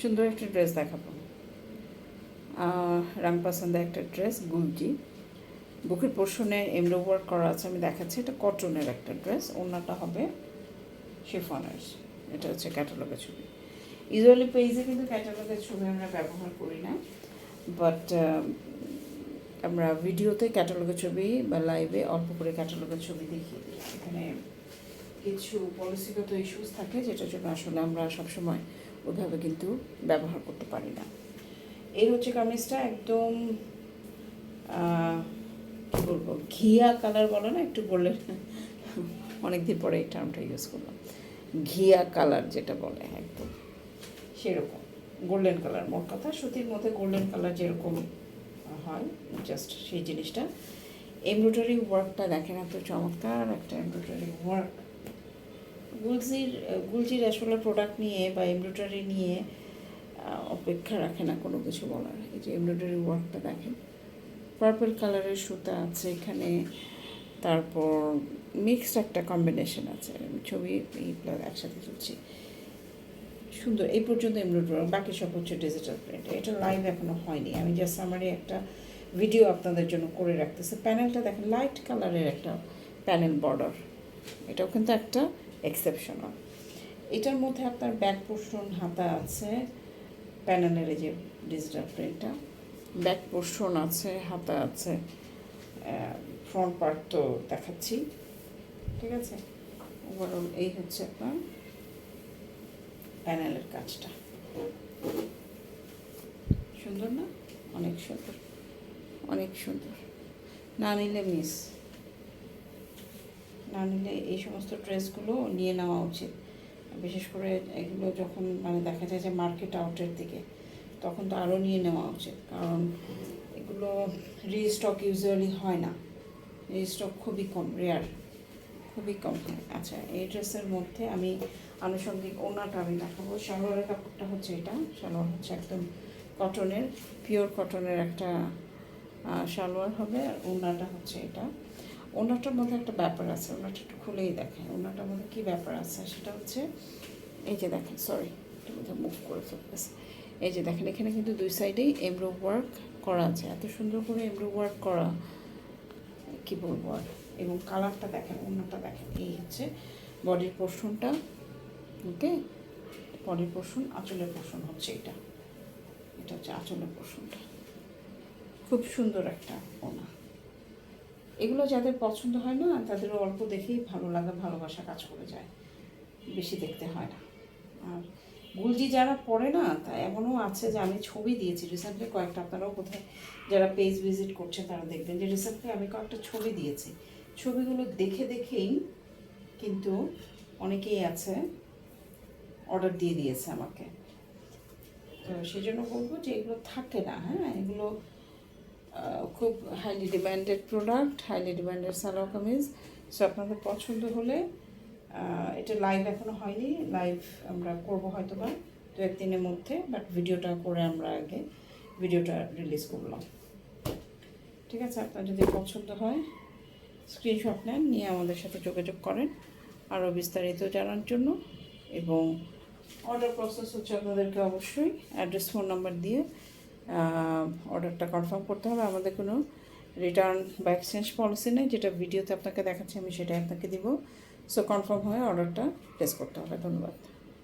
সুন্দর একটা ড্রেস দেখাবো। রামপাসান্দা একটা ড্রেস গুলজি বুকের পোর্শনে এমব্রো ওয়ার্ক করা আছে, আমি দেখাচ্ছি। এটা কটনের একটা ড্রেস, ওনাটা হবে শিফনের। এটা হচ্ছে ক্যাটালগের ছবি। ইউজুয়ালি পেজে কিন্তু ক্যাটালগের ছবি আমরা ব্যবহার করি না, বাট আমরা ভিডিওতে ক্যাটালগের ছবি বা লাইভে অল্প করে ক্যাটালগের ছবি দেখিয়ে দিই। এখানে কিছু পলিসিগত ইস্যুস থাকে, যেটার জন্য আসলে আমরা সবসময় ওইভাবে কিন্তু ব্যবহার করতে পারি না। এই হচ্ছে কামিজটা একদম কি বলব, ঘিয়া কালার বলো না, একটু বললে অনেকদিন পরে এই টার্মটা ইউজ করলাম। ঘিয়া কালার যেটা বলে, একদম সেরকম। গোল্ডেন কালার মোট কথা, সুতির মধ্যে গোল্ডেন কালার যেরকম হয় জাস্ট সেই জিনিসটা। এমব্রয়ডারি ওয়ার্কটা দেখেন এত চমৎকার, একটা এমব্রয়ডারি ওয়ার্ক গুলজির গুলজির আসলে প্রোডাক্ট নিয়ে বা এমব্রয়ডারি নিয়ে অপেক্ষা রাখে না কোনো কিছু বলার। এই যে এমব্রয়ডারি ওয়ার্কটা দেখেন। পার্পল কালারের সুতা আছে এখানে, তারপর মিক্সড একটা কম্বিনেশন আছে। ছবি একসাথে তুলছি। সুন্দর, এই পর্যন্ত এমব্রয়ডারি বাকি সব হচ্ছে ডিজিটাল প্রিন্ট এটা লাইভ এখনও হয়নি। আমি জাস্ট সামারি একটা ভিডিও আপনাদের জন্য করে রাখতেছি। প্যানেলটা দেখেন লাইট কালারের একটা প্যানেল বর্ডার এটাও কিন্তু একটা এক্সেপশনাল এটার মধ্যে আপনার ব্যাক পোর্শন হাতা আছে প্যানেলের এই যে ডিজিটাল প্রিন্টটা ব্যাক পোর্শন আছে, হাতা আছে ফ্রন্ট পার্ট তো দেখাচ্ছি। ঠিক আছে? ওভারঅল এই হচ্ছে আপনার প্যানেলের কাজটা। সুন্দর না? অনেক সুন্দর। অনেক সুন্দর। না নিলে মিস না নিলে এই সমস্ত ড্রেসগুলো নিয়ে নেওয়া উচিত। বিশেষ করে এগুলো যখন মানে দেখা যায় যে মার্কেট আউটের দিকে, তখন তো আরও নিয়ে নেওয়া উচিত। কারণ এগুলো রিস্টক ইউজুয়ালি হয় না। রিস্টক খুবই কম রেয়ার খুবই কম। হয় আচ্ছা এই ড্রেসের মধ্যে আমি আনুষঙ্গিক ওনাটা আমি দেখাবো। সালোয়ারের কাপড়টা হচ্ছে এটা। সালোয়ার হচ্ছে একদম কটনের পিওর কটনের একটা সালোয়ার হবে। আর ওনাটা হচ্ছে এটা। ওনাটার মধ্যে একটা ব্যাপার আছে ওনাটা একটু খুলেই দেখেন ওনাটার মধ্যে কী ব্যাপার আছে? সেটা হচ্ছে, এই যে দেখেন সরি এটা মধ্যে মুভ করে ফেলতেছে। এই যে দেখেন, এখানে কিন্তু দুই সাইডেই এমব্রো ওয়ার্ক করা আছে। এত সুন্দর করে এমব্রো ওয়ার্ক করা, কি বলব আর? এবং কালারটা দেখেন অন্যটা দেখেন, এই হচ্ছে বডির পোর্শনটা ওকে বডির পোর্শন আঁচলের পোর্শন হচ্ছে এটা। এটা হচ্ছে আঁচলের পোর্শনটা খুব সুন্দর একটা ওনা। এগুলো যাদের পছন্দ হয় না তাদের অল্প দেখেই ভালো লাগা, ভালোবাসা কাজ করে যায়। বেশি দেখতে হয় না। আর গুলজি যারা পড়ে না, তা এমনও আছে যে আমি ছবি দিয়েছি। রিসেন্টলি কয়েকটা আপনারাও কোথায় যারা পেজ ভিজিট করছে, তারা দেখবেন যে রিসেন্টলি আমি কয়েকটা ছবি দিয়েছি। ছবিগুলো দেখে দেখেই কিন্তু অনেকেই আছে অর্ডার দিয়ে দিয়েছে আমাকে। তো সেই জন্য বলব যে এগুলো থাকে না হ্যাঁ? এগুলো খুব highly demanded product highly demanded salwar kameez so আপনাদের পছন্দ হলে এটা লাইভ এখনও হয়নি। লাইভ আমরা করব হয়তো বা দু একদিনের মধ্যে বাট ভিডিওটা করে আমরা আগে ভিডিওটা রিলিজ করলাম। ঠিক আছে, আপনার যদি পছন্দ হয় স্ক্রিনশট নেন, নিয়ে আমাদের সাথে যোগাযোগ করেন। আরও বিস্তারিত জানার জন্য এবং অর্ডার প্রসেস হচ্ছে আপনাদেরকে অবশ্যই। অ্যাড্রেস ফোন নাম্বার দিয়ে অর্ডারটা কনফার্ম করতে হবে। আমাদের কোনো রিটার্ন বা এক্সচেঞ্জ পলিসি নেই। যেটা ভিডিওতে আপনাকে দেখাচ্ছি, আমি সেটাই আপনাকে দিব। সো কনফার্ম হয়ে অর্ডারটা প্লেস করতে হবে। ধন্যবাদ।